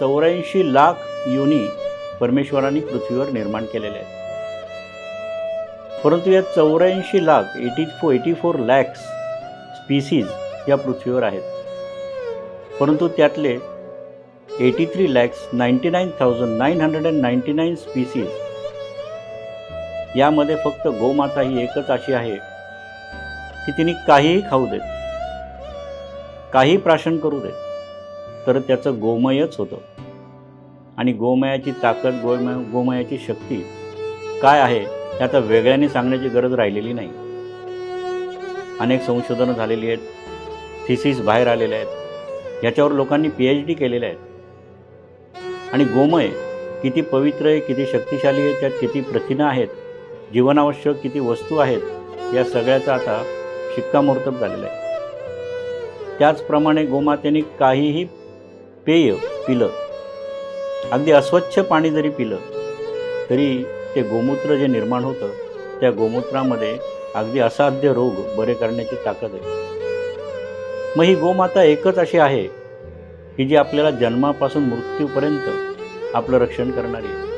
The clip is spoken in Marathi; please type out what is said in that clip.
चौऱ्याऐंशी लाख योनी परमेश्वरांनी पृथ्वीवर निर्माण केलेले आहेत. परंतु या चौऱ्याऐंशी lakh eighty four eighty four lakhs species या पृथ्वीवर आहेत. परंतु त्यातले eighty three lakhs ninety nine thousand nine hundred and ninety nine species यामध्ये फक्त गोमाता ही एकच अशी आहे की तिने काहीही खाऊ देत काही प्राशन करू देत तर त्याचं गोमयच होतं. आणि गोमयाची ताकद गोमय गोमयाची शक्ती काय आहे हे आता वेगळ्याने सांगण्याची गरज राहिलेली नाही. अनेक संशोधनं झालेली आहेत थिसीस बाहेर आलेल्या आहेत याच्यावर लोकांनी पी एच डी केलेल्या आहेत. आणि गोमय किती पवित्र आहे किती शक्तिशाली आहे त्यात किती प्रथिनं आहेत जीवनावश्यक किती वस्तू आहेत या सगळ्याचा आता शिक्कामोर्तब झालेला आहे. त्याचप्रमाणे गोमातेने काहीही पेय पिलं. अगदी अस्वच्छ पाणी जरी पिलं तरी ते गोमूत्र जे निर्माण होतं त्या गोमूत्रामध्ये अगदी असाध्य रोग बरे करण्याची ताकद आहे. मग ही गोमाता एकच अशी आहे की जी आपल्याला जन्मापासून मृत्यूपर्यंत आपलं रक्षण करणारी आहे.